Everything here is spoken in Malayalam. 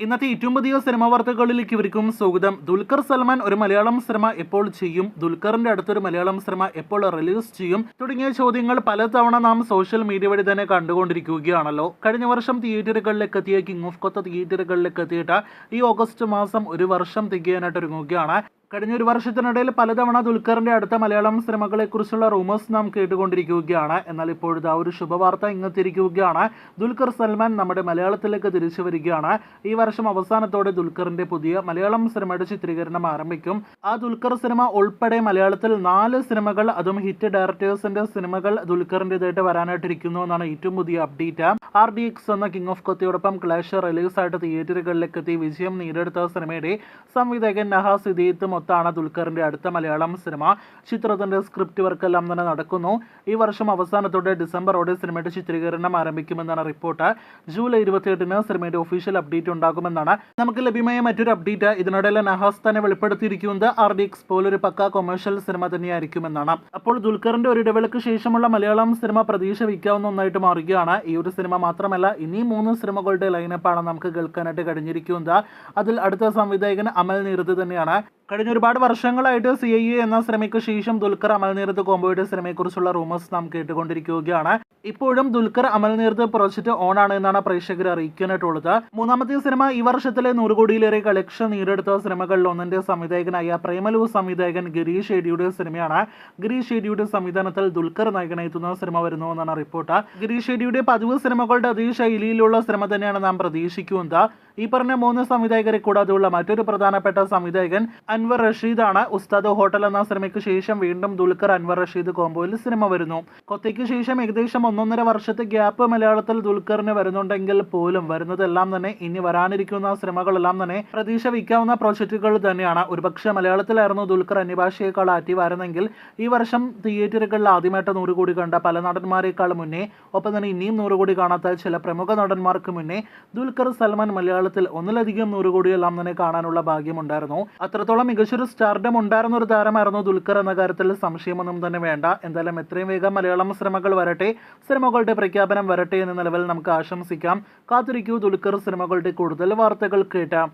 ഇന്നത്തെ ഏറ്റവും പുതിയ സിനിമാ വാർത്തകളിലേക്ക് ഇവർക്കും സ്വാഗതം. ദുൽഖർ സൽമാൻ ഒരു മലയാളം സിനിമ എപ്പോൾ ചെയ്യും? ദുൽഖറിന്റെ അടുത്തൊരു മലയാളം സിനിമ എപ്പോൾ റിലീസ് ചെയ്യും? തുടങ്ങിയ ചോദ്യങ്ങൾ പലതവണ നാം സോഷ്യൽ മീഡിയ വഴി തന്നെ കണ്ടുകൊണ്ടിരിക്കുകയാണല്ലോ. കഴിഞ്ഞ വർഷം തിയേറ്ററുകളിലേക്ക് എത്തിയ കിങ് ഓഫ് കൊത്ത തിയേറ്ററുകളിലേക്ക് എത്തിയിട്ട് ഈ ഓഗസ്റ്റ് മാസം ഒരു വർഷം തികയാനായിട്ട് ഒരുങ്ങുകയാണ്. കഴിഞ്ഞ ഒരു വർഷത്തിനിടയിൽ പലതവണ ദുൽഖറിന്റെ അടുത്ത മലയാളം സിനിമകളെക്കുറിച്ചുള്ള റൂമേഴ്സ് നാം കേട്ടുകൊണ്ടിരിക്കുകയാണ്. എന്നാൽ ഇപ്പോഴത്തെ ആ ഒരു ശുഭവാർത്ത ഇങ്ങെത്തിരിക്കുകയാണ് ദുൽഖർ സൽമാൻ നമ്മുടെ മലയാളത്തിലേക്ക് തിരിച്ചു വരികയാണ്. ഈ വർഷം അവസാനത്തോടെ ദുൽഖറിന്റെ പുതിയ മലയാളം സിനിമയുടെ ചിത്രീകരണം ആരംഭിക്കും. ആ ദുൽഖർ സിനിമ ഉൾപ്പെടെ മലയാളത്തിൽ നാല് സിനിമകൾ അതും ഹിറ്റ് ഡയറക്ടേഴ്സിന്റെ സിനിമകൾ ദുൽഖറിന്റെതായിട്ട് വരാനായിട്ടിരിക്കുന്നു എന്നാണ് ഏറ്റവും പുതിയ അപ്ഡേറ്റ്. ആർ ഡി എക്സ് എന്ന കിങ് ഓഫ് കൊത്തിയോടൊപ്പം ക്ലാഷ് റിലീസായിട്ട് തിയേറ്ററുകളിലേക്ക് എത്തി വിജയം നേടിയെടുത്ത സിനിമയുടെ സംവിധായകൻ നഹാസ് ഒത്താണ് ദുൽഖറിന്റെ അടുത്ത മലയാളം സിനിമ. ചിത്രത്തിന്റെ സ്ക്രിപ്റ്റ് വർക്കെല്ലാം തന്നെ നടക്കുന്നു. ഈ വർഷം അവസാനത്തോടെ ഡിസംബറോടെ സിനിമയുടെ ചിത്രീകരണം ആരംഭിക്കുമെന്നാണ് റിപ്പോർട്ട്. ജൂലൈ ഇരുപത്തിയെട്ടിന് സിനിമയുടെ ഒഫീഷ്യൽ അപ്ഡേറ്റ് ഉണ്ടാകുമെന്നാണ് നമുക്ക് ലഭ്യമായ മറ്റൊരു അപ്ഡേറ്റ് ഇതിനിടയിൽ നഹാസ് തന്നെ വെളിപ്പെടുത്തിയിരിക്കുന്നത് ആർ ഡി എക്സ് പോലൊരു പക്ക കൊമേഴ്ഷ്യൽ സിനിമ തന്നെയായിരിക്കുമെന്നാണ്. അപ്പോൾ ദുൽഖറിന്റെ ഒരു ഇടവേളയ്ക്ക് ശേഷമുള്ള മലയാളം സിനിമ പ്രതീക്ഷ വയ്ക്കാവുന്ന ഒന്നായിട്ട് മാറുകയാണ്. ഈ ഒരു സിനിമ മാത്രമല്ല ഇനി മൂന്ന് സിനിമകളുടെ ലൈനപ്പാണ് നമുക്ക് കേൾക്കാനായിട്ട് കഴിഞ്ഞിരിക്കുന്നത്. അതിൽ അടുത്ത സംവിധായകൻ അമൽ നീരത് തന്നെയാണ്. കഴിഞ്ഞ ഒരുപാട് വർഷങ്ങളായിട്ട് സി ഐ എന്ന സിനിമയ്ക്ക് ശേഷം ദുൽഖർ അമൽനീർത്ത് കോംബോയുടെ സിനിമയെക്കുറിച്ചുള്ള റൂമേഴ്സ് നാം കേട്ടുകൊണ്ടിരിക്കുകയാണ്. ഇപ്പോഴും ദുൽഖർ അമൽനീർത്ത് പ്രൊജക്ട് ഓൺ ആണ് എന്നാണ് പ്രേക്ഷകർ അറിയിക്കാനായിട്ടുള്ളത്. മൂന്നാമത്തെ സിനിമ ഈ വർഷത്തിലെ നൂറ് കോടിയിലേറെ കളക്ഷൻ നേടിയെടുത്ത സിനിമകളിൽ ഒന്നിന്റെ സംവിധായകനായ പ്രേമലു സംവിധായകൻ ഗിരീഷ് ഷെഡിയുടെ സിനിമയാണ്. ഗിരീഷ് ഷെഡിയുടെ സംവിധാനത്തിൽ ദുൽഖർ നായകനെത്തുന്ന സിനിമ വരുന്നു എന്നാണ് റിപ്പോർട്ട്. ഗിരീഷ് ഷെഡിയുടെ പതിവ് സിനിമകളുടെ അതേ ശൈലിയിലുള്ള സിനിമ തന്നെയാണ് നാം പ്രതീക്ഷിക്കുന്നത്. ഈ പറഞ്ഞ മൂന്ന് സംവിധായകരെ കൂടാതെയുള്ള മറ്റൊരു പ്രധാനപ്പെട്ട സംവിധായകൻ അൻവർ റഷീദാണ്. ഉസ്താദ് ഹോട്ടൽ എന്ന സിനിമയ്ക്ക് ശേഷം വീണ്ടും ദുൽഖർ അൻവർ റഷീദ് കോമ്പോയിൽ സിനിമ വരുന്നു. കൊത്തയ്ക്ക് ശേഷം ഏകദേശം ഒന്നൊന്നര വർഷത്തെ ഗ്യാപ്പ് മലയാളത്തിൽ ദുൽഖറിന് വരുന്നുണ്ടെങ്കിൽ പോലും വരുന്നതെല്ലാം തന്നെ ഇനി വരാനിരിക്കുന്ന സിനിമകളെല്ലാം തന്നെ പ്രതീക്ഷ വയ്ക്കാവുന്ന പ്രോജക്റ്റുകൾ തന്നെയാണ്. ഒരുപക്ഷെ മലയാളത്തിലായിരുന്നു ദുൽഖർ അന്യഭാഷയേക്കാൾ ആക്റ്റീവായിരുന്നെങ്കിൽ ഈ വർഷം തിയേറ്ററുകളിൽ ആദ്യമായിട്ട് നൂറ് കോടി കണ്ട പല നടന്മാരെക്കാൾ മുന്നേ ഒപ്പം തന്നെ ഇനിയും നൂറ് കോടി കാണാത്ത ചില പ്രമുഖ നടന്മാർക്ക് മുന്നേ ദുൽഖർ സൽമാൻ മലയാളത്തിൽ ഒന്നിലധികം നൂറ് കോടിയെല്ലാം തന്നെ കാണാനുള്ള ഭാഗ്യമുണ്ടായിരുന്നു. അത്രത്തോളം മികച്ചൊരു സ്റ്റാർഡം ഉണ്ടായിരുന്ന ഒരു താരമായിരുന്നു ദുൽഖർ എന്ന കാര്യത്തിൽ സംശയമൊന്നും തന്നെ വേണ്ട. എന്തായാലും എത്രയും വേഗം മലയാളം സിനിമകൾ വരട്ടെ സിനിമകളുടെ പ്രഖ്യാപനം വരട്ടെ എന്ന നിലവിൽ നമുക്ക് ആശംസിക്കാം. കാത്തിരിക്കൂ ദുൽഖർ സിനിമകളുടെ കൂടുതൽ വാർത്തകൾ കേട്ടാം.